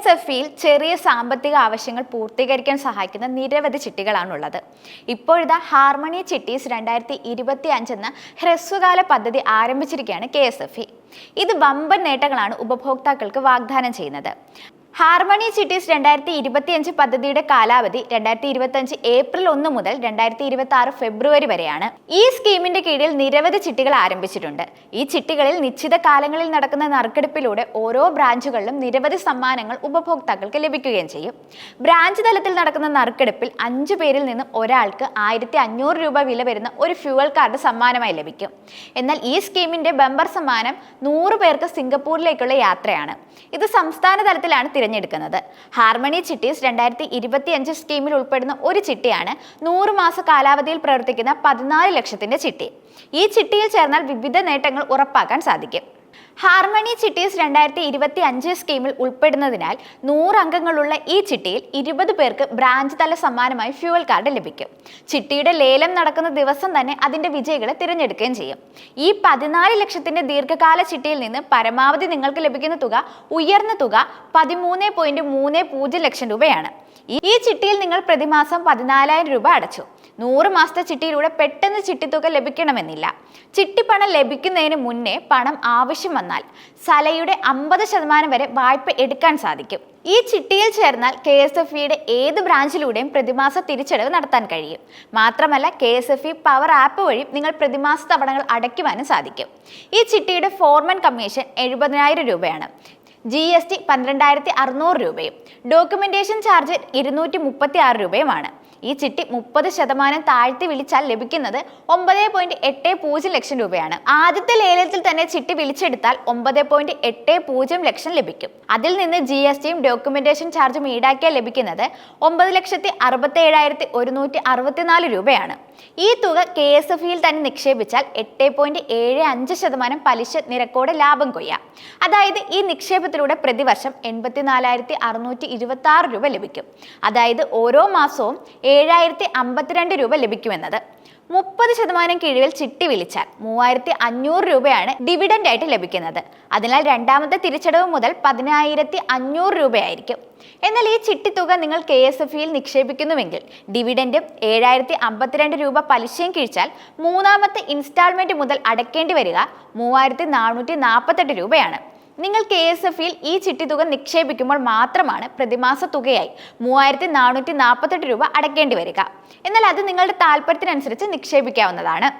S F ഇയിൽ ചെറിയ സാമ്പത്തിക ആവശ്യങ്ങൾ പൂർത്തീകരിക്കാൻ സഹായിക്കുന്ന നിരവധി ചിട്ടികളാണുള്ളത്. ഇപ്പോഴത്തെ ഹാർമണി ചിട്ടീസ് രണ്ടായിരത്തി ഇരുപത്തി അഞ്ചെന്ന ഹ്രസ്വകാല പദ്ധതി ആരംഭിച്ചിരിക്കുകയാണ് കെ എസ് എഫ് ഇ. ഇത് വമ്പൻ നേട്ടങ്ങളാണ് ഉപഭോക്താക്കൾക്ക് വാഗ്ദാനം ചെയ്യുന്നത്. ഹാർമണി സിറ്റീസ് രണ്ടായിരത്തി ഇരുപത്തിയഞ്ച് പദ്ധതിയുടെ കാലാവധി രണ്ടായിരത്തി ഇരുപത്തി ഏപ്രിൽ ഒന്ന് മുതൽ രണ്ടായിരത്തി ഇരുപത്തി ആറ് ഫെബ്രുവരി വരെയാണ്. ഈ സ്കീമിന്റെ കീഴിൽ നിരവധി ചിട്ടികൾ ആരംഭിച്ചിട്ടുണ്ട്. ഈ ചിട്ടികളിൽ നിശ്ചിത കാലങ്ങളിൽ നടക്കുന്ന നറുക്കെടുപ്പിലൂടെ ഓരോ ബ്രാഞ്ചുകളിലും നിരവധി സമ്മാനങ്ങൾ ഉപഭോക്താക്കൾക്ക് ലഭിക്കുകയും ചെയ്യും. ബ്രാഞ്ച് തലത്തിൽ നടക്കുന്ന നറുക്കെടുപ്പിൽ അഞ്ചു പേരിൽ നിന്നും ഒരാൾക്ക് ആയിരത്തി അഞ്ഞൂറ് രൂപ വില വരുന്ന ഒരു ഫ്യൂവൽ കാർഡ് സമ്മാനമായി ലഭിക്കും. എന്നാൽ ഈ സ്കീമിന്റെ ബമ്പർ സമ്മാനം നൂറ് പേർക്ക് സിംഗപ്പൂരിലേക്കുള്ള യാത്രയാണ്. ഇത് സംസ്ഥാന തലത്തിലാണ് തിരഞ്ഞെടുക്കുന്നത്. ഹാർമണി ചിട്ടീസ് രണ്ടായിരത്തി ഇരുപത്തിയഞ്ച് സ്കീമിൽ ഉൾപ്പെടുന്ന ഒരു ചിട്ടിയാണ് നൂറ് മാസ കാലാവധിയിൽ പ്രവർത്തിക്കുന്ന പതിനാല് ലക്ഷത്തിന്റെ ചിട്ടി. ഈ ചിട്ടിയിൽ ചേർന്നാൽ വിവിധ നേട്ടങ്ങൾ ഉറപ്പാക്കാൻ സാധിക്കും. ഹാർമണി ചിട്ടീസ് രണ്ടായിരത്തി ഇരുപത്തി അഞ്ച് സ്കീമിൽ ഉൾപ്പെടുന്നതിനാൽ നൂറംഗങ്ങളുള്ള ഈ ചിട്ടിയിൽ ഇരുപത് പേർക്ക് ബ്രാഞ്ച് തല സമ്മാനമായി ഫ്യൂവൽ കാർഡ് ലഭിക്കും. ചിട്ടിയുടെ ലേലം നടക്കുന്ന ദിവസം തന്നെ അതിന്റെ വിജയികളെ തിരഞ്ഞെടുക്കുകയും ചെയ്യും. ഈ പതിനാല് ലക്ഷത്തിന്റെ ദീർഘകാല ചിട്ടിയിൽ നിന്ന് പരമാവധി നിങ്ങൾക്ക് ലഭിക്കുന്ന തുക ഉയർന്ന തുക പതിമൂന്ന് പോയിന്റ് മൂന്ന് പൂജ്യം ലക്ഷം രൂപയാണ്. ഈ ചിട്ടിയിൽ നിങ്ങൾ പ്രതിമാസം പതിനാലായിരം രൂപ അടച്ചു. നൂറ് മാസത്തെ ചിട്ടിയിലൂടെ പെട്ടെന്ന് ചിട്ടിത്തുക ലഭിക്കണമെന്നില്ല. ചിട്ടിപ്പണം ലഭിക്കുന്നതിന് മുന്നേ പണം ആവശ്യം വന്നാൽ സലയുടെ അമ്പത് ശതമാനം വരെ വായ്പ എടുക്കാൻ സാധിക്കും. ഈ ചിട്ടിയിൽ ചേർന്നാൽ കെ എസ് എഫ് ഇയുടെ ഏത് ബ്രാഞ്ചിലൂടെയും പ്രതിമാസ തിരിച്ചടവ് നടത്താൻ കഴിയും. മാത്രമല്ല K S F E power app വഴി നിങ്ങൾ പ്രതിമാസ തവണകൾ അടയ്ക്കുവാനും സാധിക്കും. ഈ ചിട്ടിയുടെ ഫോർമൻ കമ്മീഷൻ എഴുപതിനായിരം രൂപയാണ്. ജി എസ് ടി പന്ത്രണ്ടായിരത്തി അറുന്നൂറ് രൂപയും. ഡോക്യുമെന്റേഷൻ ചാർജ് ഇരുന്നൂറ്റി മുപ്പത്തി ആറ് രൂപയുമാണ്. ഈ ചിട്ടി മുപ്പത് ശതമാനം താഴ്ത്തി വിളിച്ചാൽ ലഭിക്കുന്നത് ഒമ്പത് പോയിന്റ് എട്ട് പൂജ്യം ലക്ഷം രൂപയാണ്. ആദ്യത്തെ ലേലത്തിൽ തന്നെ ചിട്ടി വിളിച്ചെടുത്താൽ ഒമ്പത് പോയിന്റ് എട്ട് പൂജ്യം ലക്ഷം ലഭിക്കും. അതിൽ നിന്ന് ജി എസ് ടിയും ഡോക്യുമെന്റേഷൻ ചാർജും ഈടാക്കിയാൽ ലഭിക്കുന്നത് ഒമ്പത് ലക്ഷത്തി അറുപത്തി ഏഴായിരത്തി ഒരുന്നൂറ്റി അറുപത്തിനാല് രൂപയാണ്. ഈ തുക കെ എസ് എഫ് ഇയിൽ തന്നെ നിക്ഷേപിച്ചാൽ എട്ട് പോയിന്റ് ഏഴ് അഞ്ച് ശതമാനം പലിശ നിരക്കോടെ ലാഭം കൊയ്യാം. അതായത് ഈ നിക്ഷേപത്തിലൂടെ പ്രതിവർഷം എൺപത്തിനാലായിരത്തി അറുന്നൂറ്റി ഇരുപത്തി ആറ് രൂപ ലഭിക്കും അതായത് ഓരോ മാസവും ഏഴായിരത്തി അമ്പത്തിരണ്ട് രൂപ ലഭിക്കുമെന്നത് മുപ്പത് ശതമാനം കിഴിവിൽ ചിട്ടി വിളിച്ചാൽ മൂവായിരത്തി അഞ്ഞൂറ് രൂപയാണ് ഡിവിഡൻഡ് ആയിട്ട് ലഭിക്കുന്നത്. അതിനാൽ രണ്ടാമത്തെ തിരിച്ചടവ് മുതൽ പതിനായിരത്തി അഞ്ഞൂറ് രൂപയായിരിക്കും. എന്നാൽ ഈ ചിട്ടി തുക നിങ്ങൾ കെ എസ് എഫ് ഇയിൽ നിക്ഷേപിക്കുന്നുവെങ്കിൽ ഡിവിഡൻഡും ഏഴായിരത്തി അമ്പത്തിരണ്ട് രൂപ പലിശയും കിഴിച്ചാൽ മൂന്നാമത്തെ ഇൻസ്റ്റാൾമെന്റ് മുതൽ അടയ്ക്കേണ്ടി വരിക മൂവായിരത്തി നാനൂറ്റി നാൽപ്പത്തെട്ട് രൂപയാണ്. നിങ്ങൾ കെ എസ് എഫിൽ ഈ ചിട്ടി തുക നിക്ഷേപിക്കുമ്പോൾ മാത്രമാണ് പ്രതിമാസ തുകയായി മൂവായിരത്തി നാനൂറ്റി നാൽപ്പത്തെട്ട് രൂപ അടയ്ക്കേണ്ടി വരിക. എന്നാൽ അത് നിങ്ങളുടെ താല്പര്യത്തിനനുസരിച്ച് നിക്ഷേപിക്കാവുന്നതാണ്.